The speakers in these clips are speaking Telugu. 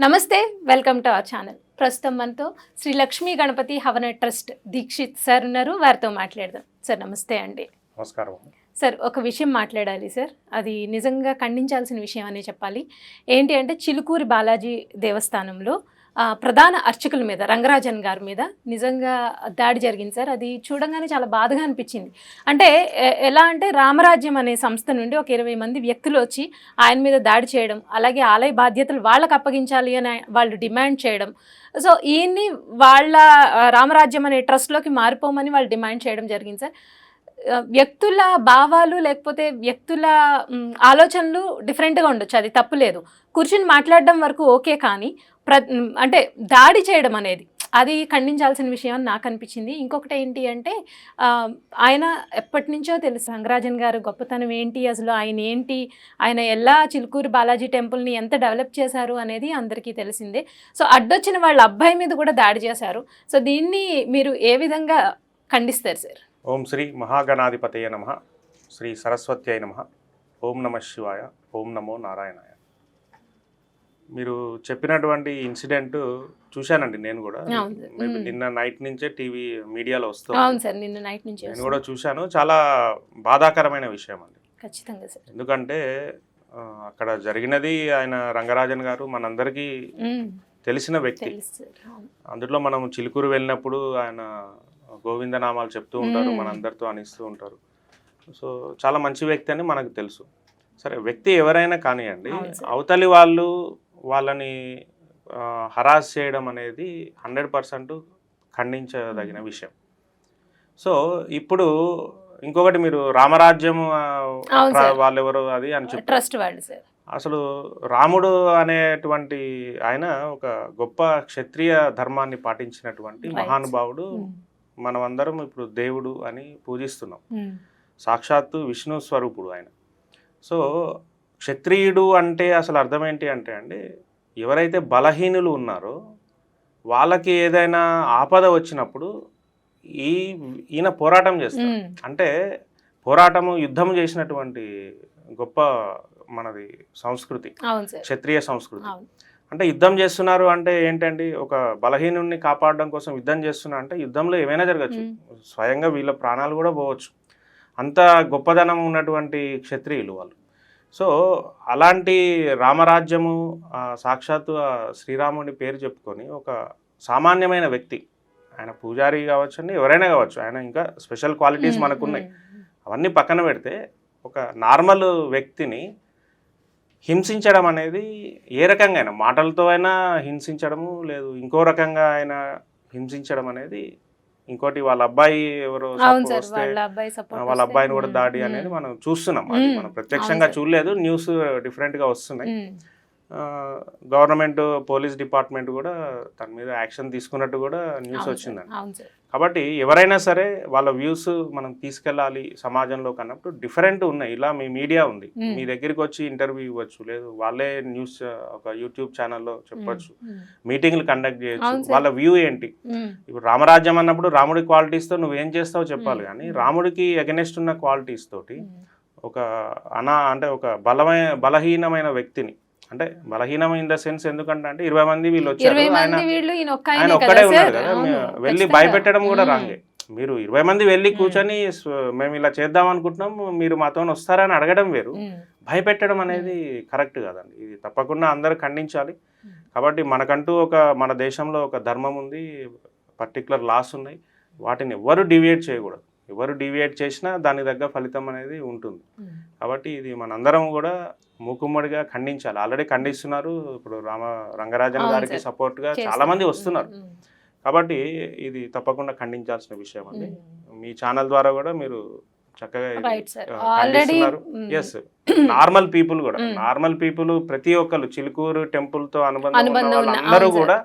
నమస్తే వెల్కమ్ టు అవర్ ఛానల్. ప్రస్తుతం మనతో శ్రీ లక్ష్మీ గణపతి హవన ట్రస్ట్ దీక్షిత్ సార్ ఉన్నారు. వారితో మాట్లాడదాం. సార్ నమస్తే అండి. నమస్కారం సార్ ఒక విషయం మాట్లాడాలి సార్. అది నిజంగా ఖండించాల్సిన విషయం అనే చెప్పాలి. ఏంటి అంటే చిలుకూరి బాలాజీ దేవస్థానంలో ప్రధాన అర్చకుల మీద రంగరాజన్ గారి మీద నిజంగా దాడి జరిగింది సార్. అది చూడంగానే చాలా బాధగా అనిపించింది. అంటే ఎలా అంటే రామరాజ్యం అనే సంస్థ నుండి ఒక ఇరవై మంది వ్యక్తులు వచ్చి ఆయన మీద దాడి చేయడం అలాగే ఆలయ బాధ్యతలు వాళ్ళకి అప్పగించాలి అని వాళ్ళు డిమాండ్ చేయడం. సో ఈయన్ని వాళ్ళ రామరాజ్యం అనే ట్రస్ట్లోకి మారిపోమని వాళ్ళు డిమాండ్ చేయడం జరిగింది సార్. వ్యక్తుల భావాలు లేకపోతే వ్యక్తుల ఆలోచనలు డిఫరెంట్గా ఉండొచ్చు. అది తప్పులేదు కూర్చుని మాట్లాడడం వరకు ఓకే కానీ ప్ర అంటే దాడి చేయడం అనేది అది ఖండించాల్సిన విషయం అని నాకు అనిపించింది. ఇంకొకటి ఏంటి అంటే ఆయన ఎప్పటి నుంచో తెలుసు సంగరాజన్ గారు గొప్పతనం ఏంటి అసలు ఆయన ఏంటి ఆయన ఎలా చిలుకూరు బాలాజీ టెంపుల్ని ఎంత డెవలప్ చేశారు అనేది అందరికీ తెలిసిందే. సో అడ్డొచ్చిన వాళ్ళ అబ్బాయి మీద కూడా దాడి చేశారు. సో దీన్ని మీరు ఏ విధంగా ఖండిస్తారు సార్? ఓం శ్రీ మహాగణాధిపతయ నమ శ్రీ సరస్వత్యై నమ ఓం నమ శివాయ ఓం నమో నారాయణాయ. మీరు చెప్పినటువంటి ఇన్సిడెంట్ చూశానండి నేను కూడా. నిన్న నైట్ నుంచే టీవీ మీడియాలో వస్తుంది అవును సార్ నిన్న నైట్ నుంచి నేను. కూడా చూశాను చాలా బాధాకరమైన విషయం అండి ఖచ్చితంగా సార్ ఎందుకంటే అక్కడ జరిగినది ఆయన రంగరాజన్ గారు మనందరికీ. తెలిసిన వ్యక్తి. అందులో మనం చిలుకూరు వెళ్ళినప్పుడు ఆయన గోవిందనామాలు చెప్తూ ఉంటారు. మనందరితో అనిస్తూ ఉంటారు సో చాలా మంచి వ్యక్తి అని మనకు తెలుసు సరే వ్యక్తి ఎవరైనా కానివ్వండి. అవతలి వాళ్ళు వాళ్ళని హరాస్ చేయడం అనేది హండ్రెడ్ పర్సెంట్ ఖండించదగిన విషయం సో ఇప్పుడు ఇంకొకటి మీరు రామరాజ్యం. వాళ్ళెవరు అది అని చెప్పారు ట్రస్ట్ వాళ్ళు సార్ అసలు రాముడు అనేటువంటి ఆయన ఒక గొప్ప క్షత్రియ ధర్మాన్ని పాటించినటువంటి. మహానుభావుడు. మనమందరం ఇప్పుడు దేవుడు అని పూజిస్తున్నాం. సాక్షాత్తు విష్ణు స్వరూపుడు ఆయన సో క్షత్రియుడు అంటే అసలు అర్థం ఏంటి అంటే అండి ఎవరైతే బలహీనులు ఉన్నారో వాళ్ళకి ఏదైనా ఆపద వచ్చినప్పుడు ఈ ఈయన పోరాటం చేస్తారు. అంటే పోరాటము యుద్ధం చేసినటువంటి గొప్ప మనది సంస్కృతి క్షత్రియ సంస్కృతి. అంటే యుద్ధం చేస్తున్నారు అంటే ఏంటండి ఒక బలహీనుడిని కాపాడడం కోసం యుద్ధం చేస్తున్నా అంటే యుద్ధంలో ఏమైనా జరగచ్చు. స్వయంగా వీళ్ళ ప్రాణాలు కూడా పోవచ్చు. అంత గొప్పదనం ఉన్నటువంటి క్షత్రియులు వాళ్ళు. సో అలాంటి రామరాజ్యము సాక్షాత్తు ఆ శ్రీరాముడి పేరు చెప్పుకొని ఒక సామాన్యమైన వ్యక్తి ఆయన పూజారి కావచ్చండి ఎవరైనా కావచ్చు ఆయన ఇంకా స్పెషల్ క్వాలిటీస్. మనకున్నాయి. అవన్నీ పక్కన పెడితే ఒక నార్మల్ వ్యక్తిని హింసించడం అనేది ఏ రకంగా అయినా మాటలతో అయినా హింసించడము లేదు ఇంకో రకంగా అయినా హింసించడం అనేది ఇంకోటి వాళ్ళ అబ్బాయి ఎవరో వాళ్ళ అబ్బాయిని కూడా దాడి అనేది మనం చూస్తున్నాం. అది. మనం ప్రత్యక్షంగా. చూడలేదు. న్యూస్ డిఫరెంట్గా వస్తున్నాయి. గవర్నమెంట్ పోలీస్ డిపార్ట్మెంట్ కూడా దాని మీద యాక్షన్ తీసుకున్నట్టు కూడా న్యూస్ వచ్చిందండి కాబట్టి ఎవరైనా సరే వాళ్ళ వ్యూస్ మనం తీసుకెళ్ళాలి సమాజంలో కన్నప్పుడు డిఫరెంట్ ఉన్నాయి ఇలా మీ మీడియా ఉంది. మీ దగ్గరికి వచ్చి ఇంటర్వ్యూ ఇవ్వచ్చు లేదు వాళ్ళే న్యూస్ ఒక యూట్యూబ్ ఛానల్లో చెప్పొచ్చు. మీటింగ్లు కండక్ట్ చేయొచ్చు. వాళ్ళ వ్యూ ఏంటి. ఇప్పుడు రామరాజ్యం అన్నప్పుడు రాముడి క్వాలిటీస్తో నువ్వేం చేస్తావో చెప్పాలి. కానీ. రాముడికి అగెనెస్ట్ ఉన్న క్వాలిటీస్ తోటి. ఒక అనా అంటే ఒక బలమైన బలహీనమైన వ్యక్తిని అంటే బలహీనం ఇన్ ద సెన్స్ ఎందుకంటే అంటే ఇరవై మంది వీళ్ళు వచ్చారు ఆయన ఒక్కడే సార్ కదా వెళ్ళి. భయపెట్టడం కూడా. రాంగే మీరు ఇరవై మంది వెళ్ళి. కూర్చొని మేము ఇలా చేద్దాం అనుకుంటున్నాం మీరు మాతో వస్తారని అడగడం వేరు. భయపెట్టడం అనేది కరెక్ట్ కాదండి ఇది తప్పకుండా అందరూ ఖండించాలి. కాబట్టి మనకంటూ ఒక మన దేశంలో ఒక ధర్మం ఉంది పర్టికులర్ లాస్ ఉన్నాయి వాటిని ఎవరు డివియేట్ చేయకూడదు ఎవరు డివియేట్ చేసినా దాని తగ్గ ఫలితం అనేది ఉంటుంది. కాబట్టి ఇది మనందరం కూడా మూకుమ్మడిగా ఖండించాలి ఆల్రెడీ ఖండిస్తున్నారు ఇప్పుడు రామ రంగరాజన్ గారికి సార్. సపోర్ట్గా చాలా చేస్తారు. మంది వస్తున్నారు. కాబట్టి ఇది తప్పకుండా ఖండించాల్సిన విషయం అండి. మీ ఛానల్ ద్వారా కూడా మీరు చక్కగా. ఎస్ నార్మల్ పీపుల్ కూడా. నార్మల్ పీపుల్ ప్రతి ఒక్కరు చిలుకూరు టెంపుల్తో అనుబంధం సార్, కూడా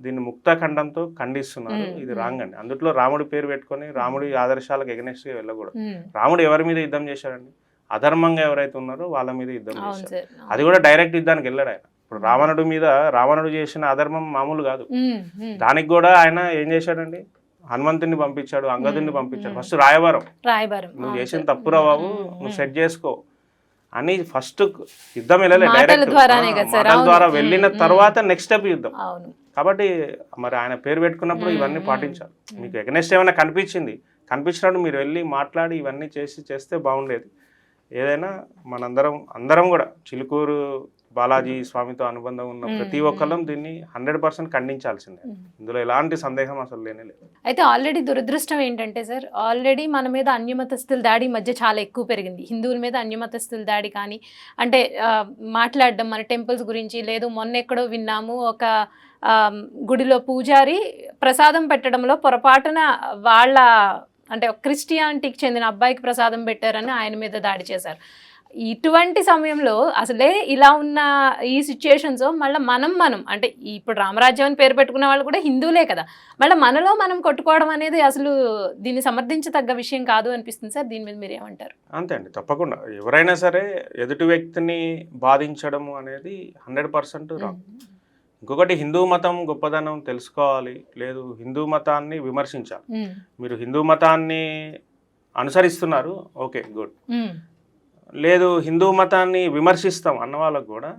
దీన్ని ముక్తఖండంతో ఖండిస్తున్నారు. ఇది. రాంగ్ అండి అందులో రాముడి పేరు పెట్టుకొని రాముడి ఆదర్శాలకు ఎగనెస్ట్గా వెళ్ళకూడదు. రాముడు ఎవరి మీద యుద్ధం చేశాడండి అధర్మంగా ఎవరైతే ఉన్నారో వాళ్ళ మీద యుద్ధం చేశారు అది కూడా డైరెక్ట్ యుద్ధానికి వెళ్ళాడు ఆయన ఇప్పుడు రావణుడి మీద రావణుడు చేసిన అధర్మం మామూలు కాదు. దానికి కూడా ఆయన ఏం చేశాడండి హనుమంతుని పంపించాడు అంగదుని మ్మ్. పంపించాడు. ఫస్ట్ రాయవరం రాయబారం నువ్వు చేసిన. తప్పురా బాబు. నువ్వు. సెట్ చేసుకో అని ఫస్ట్ యుద్ధం వెళ్ళలే మాటల డైరెక్ట్ మాటల. ద్వారా వెళ్ళిన. తర్వాత నెక్స్ట్ స్టెప్ యుద్ధం కాబట్టి మరి ఆయన పేరు పెట్టుకున్నప్పుడు ఇవన్నీ. పాటించాలి. మీకు ఎగనెస్ట్ ఏమైనా కనిపించింది? కనిపించినప్పుడు మీరు వెళ్ళి మాట్లాడి ఇవన్నీ చేసి చేస్తే బాగుండేది. ఏదైనా మనందరం అందరం కూడా చిలుకూరు బాలాజీ స్వామితో అనుబంధం ఉన్న ప్రతి. ఒక్కళ్ళం దీన్ని హండ్రెడ్ పర్సెంట్ ఖండించాల్సిందే. ఇందులో ఎలాంటి సందేహం అసలు లేనే లేదు. అయితే ఆల్రెడీ దురదృష్టం ఏంటంటే సార్ ఆల్రెడీ మన మీద అన్యమతస్తుల దాడి మధ్య చాలా ఎక్కువ పెరిగింది. హిందువుల మీద అన్యమతస్తుల దాడి కానీ అంటే మాట్లాడడం మన టెంపుల్స్ గురించి లేదు మొన్న ఎక్కడో విన్నాము ఒక గుడిలో పూజారి ప్రసాదం పెట్టడంలో పొరపాటున వాళ్ళ అంటే క్రిస్టియానిటీకి చెందిన అబ్బాయికి ప్రసాదం పెట్టారని ఆయన మీద దాడి చేశారు. ఇటువంటి సమయంలో అసలే ఇలా ఉన్న ఈ సిచ్యుయేషన్స్ మళ్ళీ మనం మనం అంటే ఇప్పుడు రామరాజ్యం అని పేరు పెట్టుకున్న వాళ్ళు కూడా హిందువులే కదా మళ్ళీ మనలో మనం కొట్టుకోవడం అనేది అసలు దీన్ని సమర్థించదగ్గ విషయం కాదు అనిపిస్తుంది సార్. దీని మీద మీరు ఏమంటారు? అంతే అండి తప్పకుండా. ఎవరైనా సరే ఎదుటి వ్యక్తిని బాధించడము అనేది హండ్రెడ్ పర్సెంట్ రాంగ్. ఇంకొకటి హిందూ మతం గొప్పదనం తెలుసుకోవాలి లేదు హిందూ మతాన్ని విమర్శించాలి. మీరు హిందూ మతాన్ని అనుసరిస్తున్నారు ఓకే గుడ్. లేదు హిందూ మతాన్ని విమర్శిస్తాం అన్న వాళ్ళకు కూడా.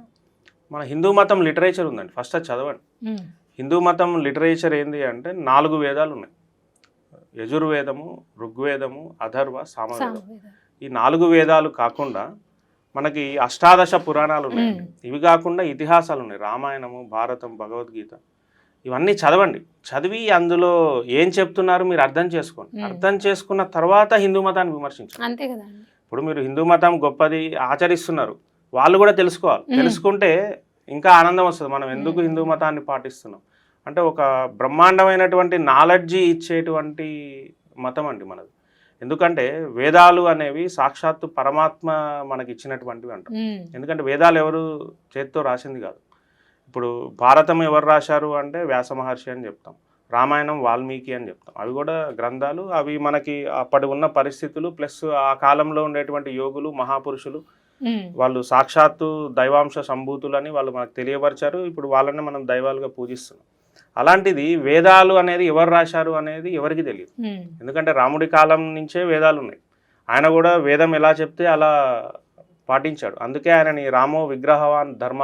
మన హిందూ మతం లిటరేచర్ ఉందండి ఫస్ట్ అది చదవండి. హిందూ మతం లిటరేచర్ ఏంది అంటే నాలుగు వేదాలు ఉన్నాయి. యజుర్వేదము ఋగ్వేదము అథర్వ సామవేదం. ఈ నాలుగు వేదాలు కాకుండా మనకి అష్టాదశ పురాణాలు ఉన్నాయి. ఇవి కాకుండా ఇతిహాసాలు ఉన్నాయి. రామాయణము భారతం భగవద్గీత. ఇవన్నీ చదవండి. చదివి అందులో ఏం చెప్తున్నారు మీరు అర్థం చేసుకోండి. అర్థం చేసుకున్న తర్వాత హిందూ మతాన్ని విమర్శించండి. అంతే కదండి. ఇప్పుడు మీరు హిందూ మతం గొప్పది ఆచరిస్తున్నారు. వాళ్ళు కూడా తెలుసుకోవాలి. తెలుసుకుంటే ఇంకా ఆనందం వస్తుంది. మనం ఎందుకు. హిందూ మతాన్ని పాటిస్తున్నాం? అంటే ఒక బ్రహ్మాండమైనటువంటి నాలెడ్జి ఇచ్చేటువంటి మతం అండి మనది. ఎందుకంటే వేదాలు అనేవి సాక్షాత్తు పరమాత్మ మనకి ఇచ్చినటువంటివి అంటాం. ఎందుకంటే వేదాలు ఎవరు చేత్తో రాసింది కాదు. ఇప్పుడు భారతం ఎవరు రాశారు అంటే వ్యాస మహర్షి అని చెప్తాం. రామాయణం వాల్మీకి అని చెప్తాం. అవి కూడా గ్రంథాలు. అవి మనకి అప్పటి ఉన్న పరిస్థితులు ప్లస్ ఆ కాలంలో ఉండేటువంటి యోగులు మహాపురుషులు వాళ్ళు సాక్షాత్తు దైవాంశ సంభూతులని వాళ్ళు మనకు తెలియపరిచారు. ఇప్పుడు వాళ్ళని మనం దైవాలుగా పూజిస్తున్నాం. అలాంటిది వేదాలు అనేది ఎవరు రాశారు అనేది ఎవరికి తెలియదు. ఎందుకంటే రాముడి కాలం నుంచే వేదాలు ఉన్నాయి. ఆయన కూడా వేదం ఎలా చెప్తే అలా పాటించాడు. అందుకే ఆయనని రామో విగ్రహవాన్ ధర్మ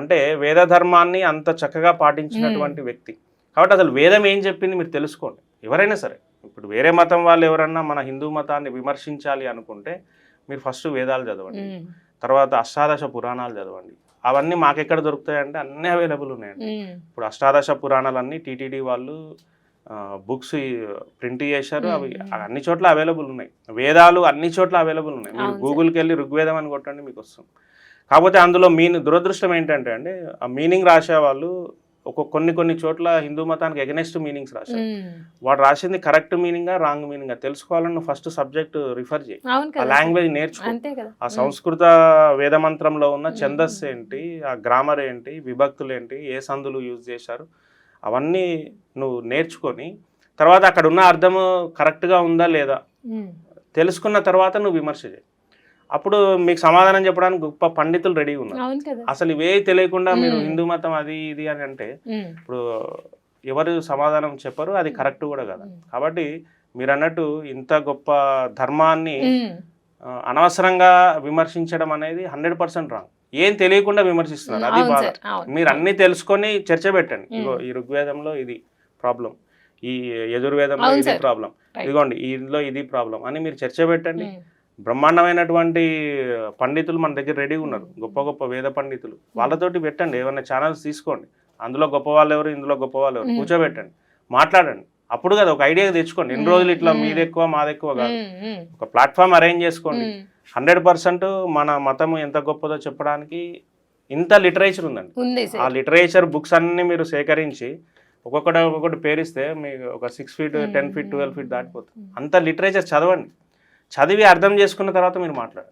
అంటే వేద ధర్మాన్ని అంత చక్కగా పాటించినటువంటి వ్యక్తి. కాబట్టి అసలు వేదం ఏం చెప్పింది మీరు తెలుసుకోండి. ఎవరైనా సరే ఇప్పుడు వేరే మతం వాళ్ళు ఎవరన్నా మన హిందూ మతాన్ని విమర్శించాలి అనుకుంటే మీరు ఫస్ట్ వేదాలు చదవండి తర్వాత అష్టాదశ పురాణాలు చదవండి. అవన్నీ మాకెక్కడ దొరుకుతాయంటే అన్నీ అవైలబుల్ ఉన్నాయండి. ఇప్పుడు అష్టాదశ పురాణాలన్నీ టీటీడీ వాళ్ళు బుక్స్ ప్రింట్ చేశారు అవి. అన్ని చోట్ల అవైలబుల్ ఉన్నాయి. వేదాలు అన్ని చోట్ల అవైలబుల్ ఉన్నాయి. మీరు. గూగుల్కి వెళ్ళి ఋగ్వేదం అని కొట్టండి మీకు వస్తుంది. కాకపోతే అందులో మీన్ దురదృష్టం ఏంటంటే అండి ఆ మీనింగ్ రాసే వాళ్ళు ఒక కొన్ని కొన్ని చోట్ల హిందూ మతానికి ఎగనెస్ట్ మీనింగ్స్ రాశారు. వాడు రాసింది కరెక్ట్ మీనింగా రాంగ్ మీనింగా తెలుసుకోవాలని నువ్వు ఫస్ట్ సబ్జెక్ట్ రిఫర్ చేయి. ఆ లాంగ్వేజ్ నేర్చుకో. ఆ సంస్కృత వేదమంత్రంలో ఉన్న మ్మ్. ఛందస్సు ఏంటి ఆ గ్రామర్ ఏంటి విభక్తులు ఏంటి ఏ సందులు యూజ్ చేశారు అవన్నీ నువ్వు నేర్చుకొని తర్వాత అక్కడ ఉన్న అర్థము కరెక్ట్గా ఉందా లేదా తెలుసుకున్న తర్వాత నువ్వు విమర్శ చేయి. అప్పుడు మీకు సమాధానం చెప్పడానికి గొప్ప పండితులు రెడీ ఉన్నారు. అసలు ఇవే తెలియకుండా మీరు. హిందూ మతం అది ఇది అని అంటే ఇప్పుడు ఎవరు సమాధానం చెప్పరు అది కరెక్ట్ కూడా కదా. కాబట్టి మీరు అన్నట్టు ఇంత గొప్ప ధర్మాన్ని అనవసరంగా విమర్శించడం అనేది హండ్రెడ్ పర్సెంట్ రాంగ్. ఏం తెలియకుండా విమర్శిస్తున్నారు అది బాధ. మీరు అన్ని తెలుసుకొని చర్చ పెట్టండి. ఇగో ఈ ఋగ్వేదంలో ఇది ప్రాబ్లం ఈ యజుర్వేదంలో ఇది. ప్రాబ్లం. ఇదిగోండి ఇందులో ఇది ప్రాబ్లం అని మీరు చర్చ పెట్టండి. బ్రహ్మాండమైనటువంటి పండితులు మన దగ్గర రెడీ ఉన్నారు. గొప్ప గొప్ప వేద పండితులు. వాళ్ళతోటి పెట్టండి. ఏమైనా ఛానల్స్ తీసుకోండి. అందులో గొప్ప వాళ్ళు ఎవరు ఇందులో గొప్ప వాళ్ళు ఎవరు? మ్మ్. కూర్చోబెట్టండి. మాట్లాడండి. అప్పుడు కదా ఒక ఐడియా తెచ్చుకోండి. ఎన్ని. రోజులు ఇట్లా. మీది ఎక్కువ మాది ఎక్కువ కాదు ఒక ప్లాట్ఫామ్ అరేంజ్ చేసుకోండి. హండ్రెడ్ పర్సెంట్ మన మతం ఎంత గొప్పదో చెప్పడానికి ఇంత లిటరేచర్ ఉందండి. ఉంది ఆ లిటరేచర్ బుక్స్ అన్ని మీరు సేకరించి ఒక్కొక్కటి ఒక్కొక్కటి పేరిస్తే మీకు ఒక six feet ten feet twelve feet దాటిపోతుంది. అంత లిటరేచర్ చదవండి. చదివి అర్థం చేసుకున్న తర్వాత మీరు మాట్లాడండి.